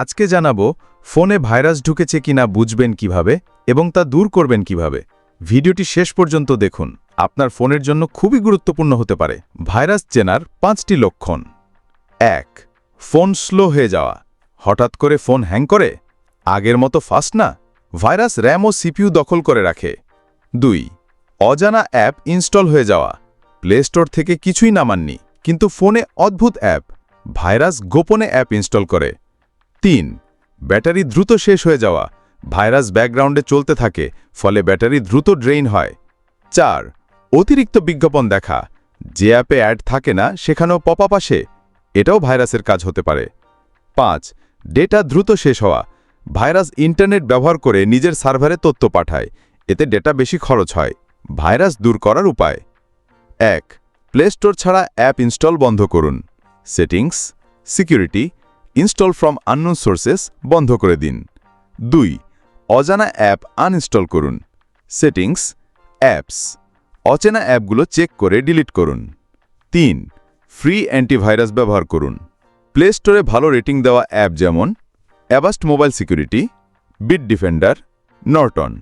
আজকে জানাব, ফোনে ভাইরাস ঢুকেছে কিনা বুঝবেন কীভাবে এবং তা দূর করবেন কীভাবে। ভিডিওটি শেষ পর্যন্ত দেখুন, আপনার ফোনের জন্য খুবই গুরুত্বপূর্ণ হতে পারে। ভাইরাস চেনার পাঁচটি লক্ষণ। এক, ফোন স্লো হয়ে যাওয়া। হঠাৎ করে ফোন হ্যাং করে? আগের মতো ফাস্ট না? ভাইরাস র্যাম ও সিপিইউ দখল করে রাখে। দুই, অজানা অ্যাপ ইনস্টল হয়ে যাওয়া। প্লে স্টোর থেকে কিছুই নামাননি কিন্তু ফোনে অদ্ভুত অ্যাপ। ভাইরাস গোপনে অ্যাপ ইনস্টল করে। তিন। ব্যাটারি দ্রুত শেষ হয়ে যাওয়া। ভাইরাস ব্যাকগ্রাউন্ডে চলতে থাকে, ফলে ব্যাটারি দ্রুত ড্রেইন হয়। চার। অতিরিক্ত বিজ্ঞাপন দেখা। যে অ্যাপে অ্যাড থাকে না, সেখানেও পপ আপ আসে। এটাও ভাইরাসের কাজ হতে পারে। পাঁচ। ডেটা দ্রুত শেষ হওয়া। ভাইরাস ইন্টারনেট ব্যবহার করে নিজের সার্ভারে তথ্য পাঠায়। এতে ডেটা বেশি খরচ হয়। ভাইরাস দূর করার উপায়। এক। প্লে স্টোর ছাড়া অ্যাপ ইনস্টল বন্ধ করুন। Settings, security install from unknown sources বন্ধ করে দিন। দুই, অজানা অ্যাপ আনইনস্টল করুন। Settings, apps. অচেনা অ্যাপগুলো চেক করে ডিলিট করুন। তিন, ফ্রি অ্যান্টিভাইরাস ব্যবহার করুন। প্লে স্টোরে ভালো রেটিং দেওয়া অ্যাপ যেমন Avast mobile security Bitdefender Norton.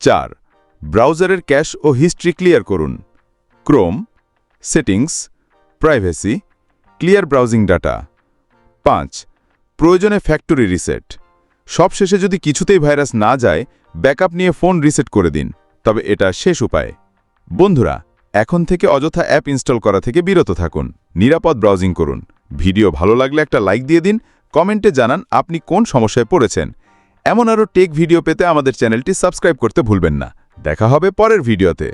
চার, ব্রাউজারের ক্যাশ ও হিস্ট্রি ক্লিয়ার করুন। Chrome, settings, privacy, clear browsing data. পাঁচ, প্রয়োজনে ফ্যাক্টরি রিসেট সবশেষে যদি কিছুতেই ভাইরাস না যায় ব্যাকআপ নিয়ে ফোন রিসেট করে দিন, তবে এটা শেষ উপায়। বন্ধুরা, এখন থেকে অযথা অ্যাপ ইনস্টল করা থেকে বিরত থাকুন, নিরাপদ ব্রাউজিং করুন। ভিডিও ভালো লাগলে একটা লাইক দিয়ে দিন, কমেন্টে জানান আপনি কোন সমস্যায় পড়েছেন। এমন আরও টেক ভিডিও পেতে আমাদের চ্যানেলটি সাবস্ক্রাইব করতে ভুলবেন না। দেখা হবে পরের ভিডিওতে